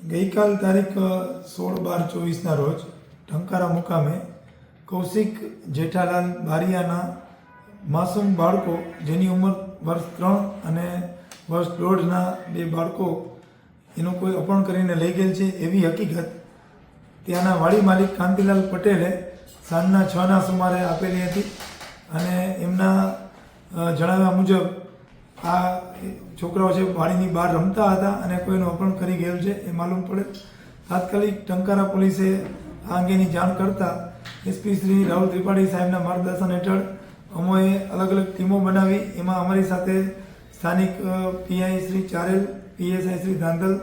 ગઈકાલ તારીખ સોળ બાર ચોવીસના રોજ ટંકારા મુકામે કૌશિક જેઠાલાલ બારિયાના માસૂમ બાળકો, જેની ઉંમર વર્ષ ત્રણ અને વર્ષ દોઢના બે બાળકો એનું કોઈ અપહરણ કરીને લઈ ગયેલ છે એવી હકીકત ત્યાંના વાડી માલિક કાંતિલાલ પટેલે સાંજના છના સુમારે આપેલી હતી અને એમના જણાવ્યા મુજબ આ છોકરાઓ છે, વાડીની બહાર રમતા હતા અને કોઈનું અપહરણ કરી ગયેલું છે, એ માલુમ પડે. તાત્કાલિક ટંકારા પોલીસે આ અંગેની જાણ કરતા એસપી શ્રી રાહુલ ત્રિપાઠી સાહેબના માર્ગદર્શન હેઠળ અમોએ અલગ અલગ ટીમો બનાવી. એમાં અમારી સાથે સ્થાનિક પીઆઈ શ્રી ચારેલ પીએસઆઈ શ્રી ધાંધલ,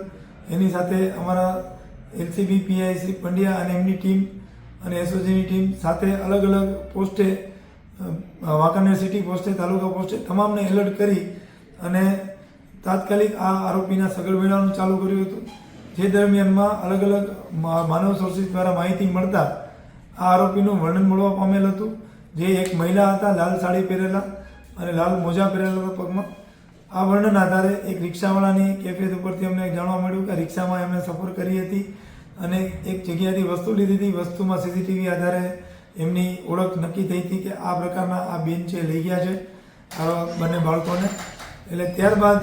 એની સાથે અમારા એલસીબી પીઆઈ શ્રી પંડ્યા અને એમની ટીમ અને એસઓજીની ટીમ સાથે અલગ અલગ પોસ્ટે વાંકાનેર સિટી પોસ્ટે, તાલુકા પોસ્ટે, તમામને એલર્ટ કરી અને તાત્કાલિક આ આરોપીના સગળ મેળવવાનું ચાલુ કર્યું હતું. જે દરમિયાનમાં અલગ અલગ માનવ સોર્સિસ દ્વારા માહિતી મળતા આ આરોપીનું વર્ણન મળવા પામેલ હતું. જે એક મહિલા હતા, લાલ સાડી પહેરેલા અને લાલ મોજા પહેરેલા પગમાં. આ વર્ણન આધારે એક રિક્ષાવાળાની કેફિયત ઉપરથી અમને જાણવા મળ્યું કે રિક્ષામાં એમણે સફર કરી હતી અને એક જગ્યાએથી વસ્તુ લીધી હતી. વસ્તુમાં સીસીટીવી આધારે એમની ઓળખ નક્કી થઈ હતી કે આ પ્રકારના આ બેન છે, લઈ ગયા છે આ બંને બાળકોને. એટલે ત્યારબાદ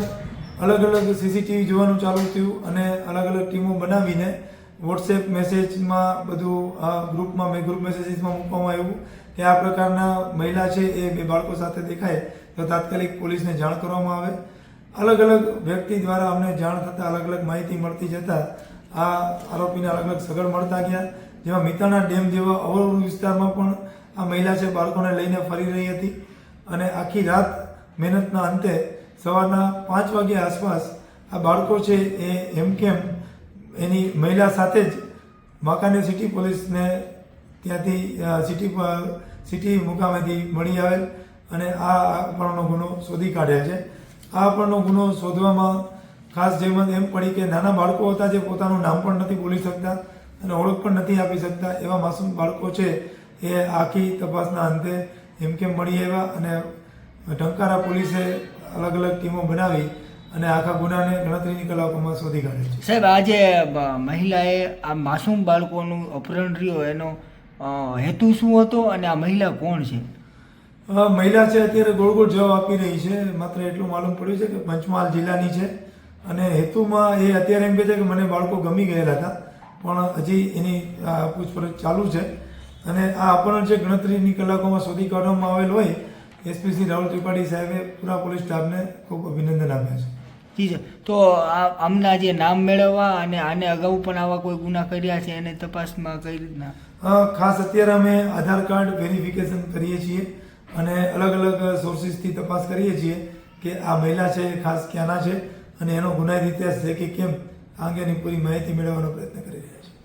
અલગ અલગ સીસીટીવી જોવાનું ચાલુ થયું અને અલગ અલગ ટીમો બનાવીને વોટ્સએપ મેસેજમાં બધું, આ ગ્રુપમાં મેં ગ્રુપ મેસેજીસમાં મૂકવામાં આવ્યું કે આ પ્રકારના મહિલા છે એ બે બાળકો સાથે દેખાય તો તાત્કાલિક પોલીસને જાણ કરવામાં આવે. અલગ અલગ વ્યક્તિ દ્વારા અમને જાણ થતાં અલગ અલગ માહિતી મળતી જતાં આ આરોપીને અલગ અલગ સગળ મળતા ગયા, જેમાં મિતાણા ડેમ જેવા અવરોધ વિસ્તારમાં પણ આ મહિલા છે બાળકોને લઈને ફરી રહી હતી અને આખી રાત મહેનતના અંતે સવારના પાંચ વાગ્યા આસપાસ આ બાળકો છે એ હેમકેમ એની મહિલા સાથે જ વાંકાનેર સિટી પોલીસને ત્યાંથી સિટી સિટી મુકામેથી મળી આવેલ અને આ અપહરણનો ગુનો શોધી કાઢ્યા છે. આ અપહરણનો ગુનો શોધવામાં ખાસ જેમત એમ પડી કે નાના બાળકો હતા જે પોતાનું નામ પણ નથી બોલી શકતા અને ઓળખ પણ નથી આપી શકતા એવા માસૂમ બાળકો છે એ આખી તપાસના અંતે એમ કેમ મળી આવ્યા અને ટંકારા પોલીસે અલગ અલગ ટીમો બનાવી અને આખા ગુનાને ગણતરીની કલાકોમાં શોધી કાઢે છે. સાહેબ આજે મહિલાએ આ માસૂમ બાળકોનું અપહરણ રહ્યો એનો હેતુ શું હતો અને આ મહિલા કોણ છે? મહિલા છે અત્યારે ગોળ ગોળ જવાબ આપી રહી છે. માત્ર એટલું માલુમ પડ્યું છે કે પંચમહાલ જિલ્લાની છે અને હેતુમાં એ અત્યારે એમ કહે છે કે મને બાળકો ગમી ગયેલા હતા પણ હજી એની પૂછપરછ ચાલુ છે. અને આ અપહરણ જે ગણતરીની કલાકોમાં શોધી કાઢવામાં આવેલ હોય એસપી શ્રી રાહુલ ત્રિપાઠી સાહેબે પૂરા પોલીસ સ્ટાફને ખૂબ અભિનંદન આપ્યા છે. જી સર. તો આ આમના જે નામ મેળવવા અને આને અગાઉ પણ આવા કોઈ ગુના કર્યા છે એને તપાસમાં કઈ રીતના? ખાસ અત્યારે અમે આધાર કાર્ડ વેરિફિકેશન કરીએ છીએ અને અલગ અલગ સોર્સિસથી તપાસ કરીએ છીએ કે આ મહિલા છે ખાસ ક્યાંના છે અને એનો ગુનાહિત ઇતિહાસ છે કે કેમ આ અંગેની પૂરી માહિતી મેળવવાનો પ્રયત્ન કરી રહ્યા છીએ